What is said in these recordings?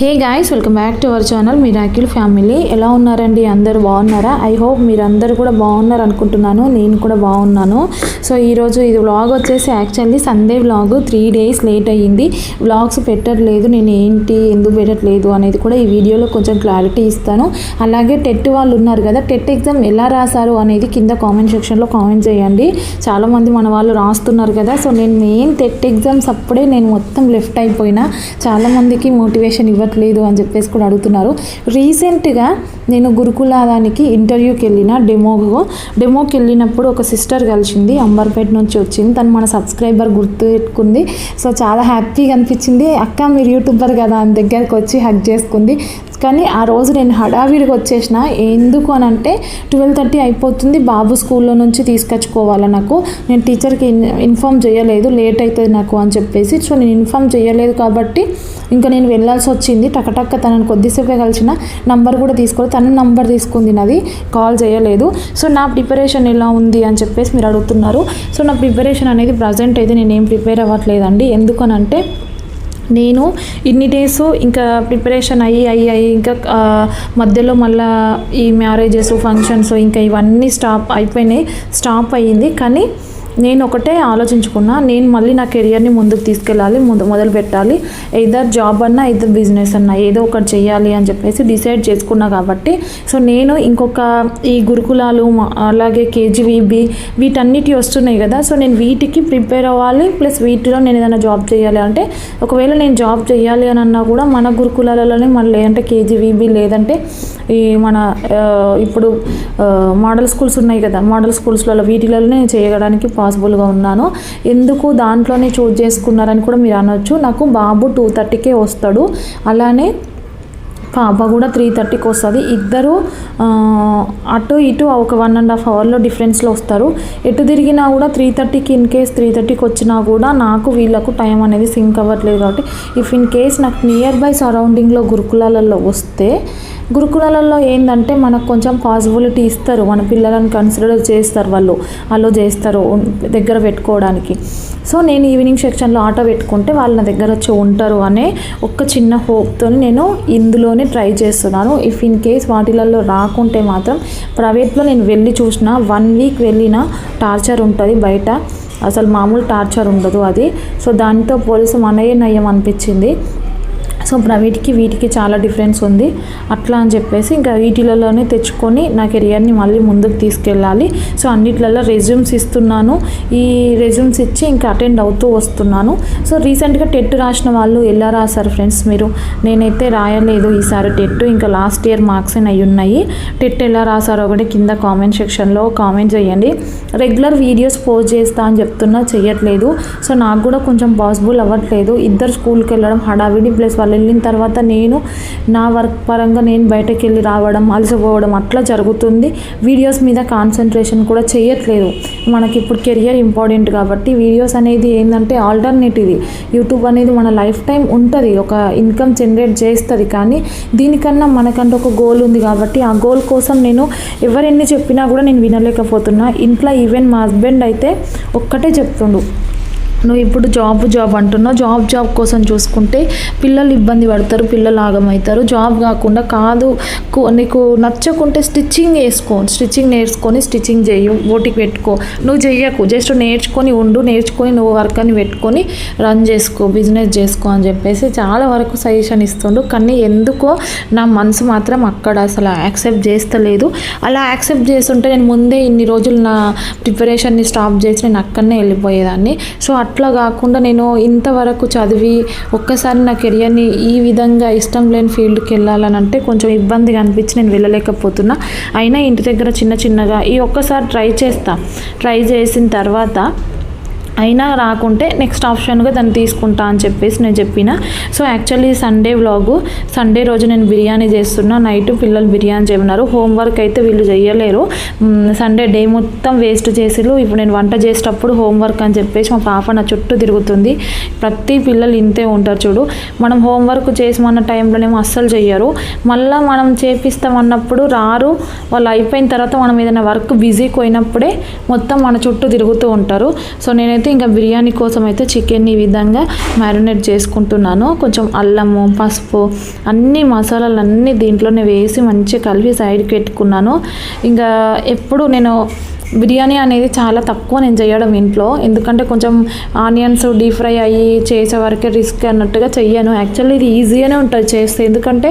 Hey guys welcome back to our channel miracle family ఎలా ఉన్నారండి? అందరూ బాగున్నారా? ఐ హోప్ మీరందరూ కూడా బాగున్నారు అనుకుంటున్నాను. నేను కూడా బాగున్నాను. సో ఈరోజు ఇది వ్లాగ్ వచ్చేసి actually Sunday vlog three days late అయ్యింది. వ్లాగ్స్ పెట్టట్లేదు. నేను ఏంటి ఎందుకు పెట్టట్లేదు అనేది కూడా ఈ వీడియోలో కొంచెం క్లారిటీ ఇస్తాను. అలాగే టెట్ వాళ్ళు ఉన్నారు కదా టెట్ ఎగ్జామ్ ఎలా రాశారు అనేది కింద కామెంట్ సెక్షన్లో కామెంట్ చేయండి. చాలామంది మన వాళ్ళు రాస్తున్నారు కదా సో నేను మెయిన్ టెట్ ఎగ్జామ్స్ అప్పుడే నేను మొత్తం లెఫ్ట్ అయిపోయినా. చాలామందికి మోటివేషన్ ఇవ్వట్లేదు అని చెప్పేసి కూడా అడుగుతున్నారు. రీసెంట్గా నేను గురుకులాదానికి ఇంటర్వ్యూకి వెళ్ళిన డెమోకు డెమోకి వెళ్ళినప్పుడు ఒక సిస్టర్ కలిసింది అంబర్పేట నుంచి వచ్చింది. తను మన సబ్స్క్రైబర్ గుర్తు పెట్టుకుంది సో చాలా హ్యాపీగా అనిపించింది. అక్క మీరు యూట్యూబర్ కదా అని దగ్గరకు వచ్చి హక్ చేసుకుంది. కానీ ఆ రోజు నేను హడావిడిగా వచ్చేసిన ఎందుకు అని అంటే ట్వెల్వ్ థర్టీ అయిపోతుంది బాబు స్కూల్లో నుంచి తీసుకొచ్చుకోవాలి నాకు. నేను టీచర్కి ఇన్ఫామ్ చేయలేదు లేట్ అవుతుంది నాకు అని చెప్పేసి. సో నేను ఇన్ఫామ్ చేయలేదు కాబట్టి ఇంకా నేను వెళ్ళాల్సి వచ్చింది. టకటక్క తనని కొద్దిసేపే కలిసిన నంబర్ కూడా తీసుకోలేదు తన నంబర్ తీసుకుంది నాది కాల్ చేయలేదు. సో నా ప్రిపరేషన్ ఎలా ఉంది అని చెప్పేసి మీరు అడుగుతున్నారు. సో నా ప్రిపరేషన్ అనేది ప్రజెంట్ అయితే నేను ఏం ప్రిపేర్ అవ్వట్లేదండి. ఎందుకనంటే నేను ఇన్ని డేస్ ఇంకా ప్రిపరేషన్ అయ్యి అయ్యి అయ్యి ఇంకా మధ్యలో మళ్ళా ఈ మ్యారేజెస్ ఫంక్షన్స్ ఇంకా ఇవన్నీ స్టాప్ అయిపోయినాయి స్టాప్ అయ్యింది. కానీ నేను ఒకటే ఆలోచించుకున్నా నేను మళ్ళీ నా కెరియర్ని ముందుకు తీసుకెళ్ళాలి ముందు మొదలు పెట్టాలి. ఇద్దరు జాబ్ అన్నా ఇద్దరు బిజినెస్ అన్నా ఏదో ఒకటి చేయాలి అని చెప్పేసి డిసైడ్ చేసుకున్నా కాబట్టి సో నేను ఇంకొక ఈ గురుకులాలు అలాగే కేజీవీబీ వీటన్నిటి వస్తున్నాయి కదా సో నేను వీటికి ప్రిపేర్ అవ్వాలి ప్లస్ వీటిలో నేను ఏదైనా జాబ్ చేయాలి అంటే ఒకవేళ నేను జాబ్ చేయాలి అని అన్నా కూడా మన గురుకులాలలోనే మళ్ళీ లేదంటే కేజీవీబీ లేదంటే ఈ మన ఇప్పుడు మోడల్ స్కూల్స్ ఉన్నాయి కదా మోడల్ స్కూల్స్లలో వీటిలలో నేను చేయడానికి పాసిబుల్గా ఉన్నాను. ఎందుకు దాంట్లోనే చూజ్ చేసుకున్నారని కూడా మీరు అనొచ్చు. నాకు బాబు టూ థర్టీకే వస్తాడు. అలానే పాప కూడా త్రీ థర్టీకి వస్తుంది. ఇద్దరు అటు ఇటు ఒక వన్ అండ్ హాఫ్ అవర్లో డిఫరెన్స్లో వస్తారు. ఎటు తిరిగినా కూడా త్రీ థర్టీకి ఇన్ కేస్ త్రీ థర్టీకి వచ్చినా కూడా నాకు వీళ్ళకు టైం అనేది సింక్ అవ్వట్లేదు కాబట్టి ఇఫ్ ఇన్ కేస్ నాకు నియర్ బై సరౌండింగ్లో గురుకులాలలో వస్తే గురుకులాలలో ఏంటంటే మనకు కొంచెం పాసిబిలిటీ ఇస్తారు. మన పిల్లలను కన్సిడర్ చేస్తారు వాళ్ళు. అలో చేస్తారు దగ్గర పెట్టుకోవడానికి. సో నేను ఈవినింగ్ సెక్షన్లో ఆటో పెట్టుకుంటే వాళ్ళ నా దగ్గర వచ్చి ఉంటారు అనే ఒక చిన్న హోప్తో నేను ఇందులోనే ట్రై చేస్తున్నాను. ఇఫ్ ఇన్ కేస్ వాటిలలో రాకుంటే మాత్రం ప్రైవేట్లో నేను వెళ్ళి చూసిన వన్ వీక్ వెళ్ళిన టార్చర్ ఉంటుంది బయట. అసలు మామూలు టార్చర్ ఉండదు అది. సో దాంతో పోలీసు మనయే నయం అనిపించింది. సో ప్రైవేట్కి వీటికి చాలా డిఫరెన్స్ ఉంది. అట్లా అని చెప్పేసి ఇంకా వీటిలలోనే తెచ్చుకొని నా కెరియర్ని మళ్ళీ ముందుకు తీసుకెళ్ళాలి. సో అన్నిట్లలో రెజ్యూమ్స్ ఇస్తున్నాను. ఈ రెజ్యూమ్స్ ఇచ్చి ఇంకా అటెండ్ అవుతూ వస్తున్నాను. సో రీసెంట్గా టెట్ రాసిన వాళ్ళు ఎలా రాశారు ఫ్రెండ్స్ మీరు? నేనైతే రాయలేదు ఈసారి టెట్. ఇంకా లాస్ట్ ఇయర్ మార్క్స్ అయి ఉన్నాయి. టెట్ ఎలా రాశారో ఒకటి కింద కామెంట్ సెక్షన్లో కామెంట్ చేయండి. రెగ్యులర్ వీడియోస్ పోస్ట్ చేస్తా అని చెప్తున్నా చేయట్లేదు. సో నాకు కూడా కొంచెం పాసిబుల్ అవ్వట్లేదు. ఇద్దరు స్కూల్కి వెళ్ళడం హడావిడి ప్లస్ వాళ్ళు వెళ్ళిన తర్వాత నేను నా వర్క్ పరంగా నేను బయటకు వెళ్ళి రావడం అలసిపోవడం అట్లా జరుగుతుంది. వీడియోస్ మీద కాన్సన్ట్రేషన్ కూడా చేయట్లేదు. మనకి ఇప్పుడు కెరియర్ ఇంపార్టెంట్ కాబట్టి వీడియోస్ అనేది ఏంటంటే ఆల్టర్నేటివ్ యూట్యూబ్ అనేది మన లైఫ్ టైం ఉంటుంది. ఒక ఇన్కమ్ జనరేట్ చేస్తుంది కానీ దీనికన్నా మనకంటే ఒక గోల్ ఉంది కాబట్టి ఆ గోల్ కోసం నేను ఎవరెన్ని చెప్పినా కూడా నేను వినలేకపోతున్నా. ఇంట్లో ఈవెన్ మా హస్బెండ్ అయితే ఒక్కటే చెప్తుండు. నువ్వు ఇప్పుడు జాబ్ జాబ్ అంటున్నావు. జాబ్ జాబ్ కోసం చూసుకుంటే పిల్లలు ఇబ్బంది పడతారు పిల్లలు ఆగమవుతారు జాబ్ కాకుండా కాదు నీకు నచ్చకుంటే స్టిచ్చింగ్ వేసుకో. స్టిచ్చింగ్ నేర్చుకొని స్టిచ్చింగ్ చేయు ఓటికి పెట్టుకో. నువ్వు చెయ్యకు. జస్ట్ నేర్చుకొని ఉండు నేర్చుకొని నువ్వు వర్క్ అని పెట్టుకొని రన్ చేసుకో బిజినెస్ చేసుకో అని చెప్పేసి చాలా వరకు సజెషన్ ఇస్తుండు. కానీ ఎందుకో నా మనసు మాత్రం అక్కడ అసలు యాక్సెప్ట్ చేస్తలేదు. అలా యాక్సెప్ట్ చేస్తుంటే నేను ముందే ఇన్ని రోజులు నా ప్రిపరేషన్ని స్టాప్ చేసి నేను అక్కడనే వెళ్ళిపోయేదాన్ని. సో అట్లా అట్లా కాకుండా నేను ఇంతవరకు చదివి ఒక్కసారి నా కెరియర్ని ఈ విధంగా ఇష్టం లేని ఫీల్డ్కి వెళ్ళాలని అంటే కొంచెం ఇబ్బందిగా అనిపించి నేను వెళ్ళలేకపోతున్నా. అయినా ఇంటి దగ్గర చిన్న చిన్నగా ఈ ఒక్కసారి ట్రై చేస్తా. ట్రై చేసిన తర్వాత అయినా రాకుంటే నెక్స్ట్ ఆప్షన్గా దాన్ని తీసుకుంటా అని చెప్పేసి నేను చెప్పిన. So actually Sunday vlog Sunday రోజు నేను బిర్యానీ చేస్తున్నా. నైట్ పిల్లలు బిర్యానీ చేయమన్నారు. హోంవర్క్ అయితే వీళ్ళు చేయలేరు సండే డే మొత్తం వేస్ట్ చేసిరు ఇప్పుడు నేను వంట చేసేటప్పుడు హోంవర్క్ అని చెప్పేసి మా పాప నా చుట్టూ తిరుగుతుంది. ప్రతి పిల్లలు ఇంతే ఉంటారు చూడు. మనం హోంవర్క్ చేసామన్న టైంలోనేమో అస్సలు చెయ్యరు. మళ్ళీ మనం చేపిస్తామన్నప్పుడు రారు. వాళ్ళు అయిపోయిన తర్వాత మనం ఏదైనా వర్క్ బిజీ పోయినప్పుడే మొత్తం మన చుట్టూ తిరుగుతూ ఉంటారు. సో నేనైతే నేనైతే ఇంకా బిర్యానీ కోసం అయితే చికెన్ ఈ విధంగా మ్యారినేట్ చేసుకుంటున్నాను. కొంచెం అల్లము పసుపు అన్ని మసాలాలు అన్నీ దీంట్లోనే వేసి మంచిగా కలిపి సైడ్కి పెట్టుకున్నాను. ఇంకా ఎప్పుడు నేను బిర్యానీ అనేది చాలా తక్కువ నేను చేయడం ఇంట్లో. ఎందుకంటే కొంచెం ఆనియన్స్ డీప్ ఫ్రై అయ్యి చేసే వరకే రిస్క్ అన్నట్టుగా చెయ్యను. యాక్చువల్లీ ఇది ఈజీగానే ఉంటుంది చేస్తే. ఎందుకంటే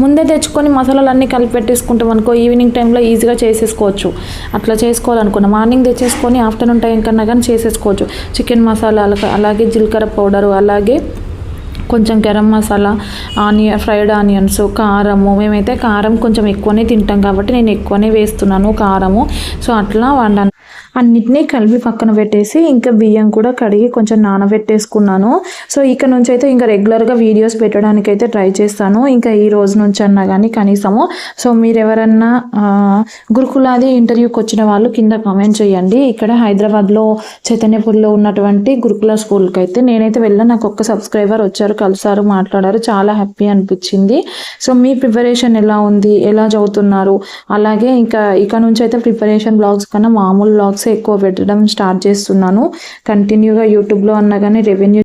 ముందే తెచ్చుకొని మసాలాలు అన్నీ కలిపి పెట్టేసుకుంటాం అనుకో ఈవినింగ్ టైంలో ఈజీగా చేసేసుకోవచ్చు. అట్లా చేసుకోవాలనుకున్న మార్నింగ్ తెచ్చేసుకొని ఆఫ్టర్నూన్ టైం కన్నా కానీ చేసేసుకోవచ్చు. చికెన్ మసాలా అలాగే జీలకర్ర పౌడరు అలాగే కొంచెం garam masala onion fried onions కారము మేమైతే కారం కొంచెం ఎక్కువనే తింటాం కాబట్టి నేను ఎక్కువనే వేస్తున్నాను కారము. సో అట్లా వండాను. అన్నిటినీ కలిపి పక్కన పెట్టేసి ఇంకా బియ్యం కూడా కడిగి కొంచెం నానబెట్టేసుకున్నాను. సో ఇక నుంచి అయితే ఇంకా రెగ్యులర్గా వీడియోస్ పెట్టడానికి అయితే ట్రై చేస్తాను. ఇంకా ఈ రోజు నుంచి అన్నా కానీ కనీసము. సో మీరు ఎవరన్నా గురుకులాది ఇంటర్వ్యూకి వచ్చిన వాళ్ళు కింద కామెంట్ చేయండి. ఇక్కడ హైదరాబాద్లో చైతన్యపూర్లో ఉన్నటువంటి గురుకుల స్కూల్కి అయితే నేనైతే వెళ్ళా. నాకు ఒక్క సబ్స్క్రైబర్ వచ్చారు కలిసారు మాట్లాడారు. చాలా హ్యాపీ అనిపించింది. సో మీ ప్రిపరేషన్ ఎలా ఉంది? ఎలా చదువుతున్నారు? అలాగే ఇంకా ఇక నుంచి అయితే ప్రిపరేషన్ బ్లాగ్స్ కన్నా మామూలు బ్లాగ్స్ బ్లాగ్స్ ఎక్కువ పెట్టడం స్టార్ట్ చేస్తున్నాను. కంటిన్యూగా యూట్యూబ్లో అన్నా కానీ రెవెన్యూ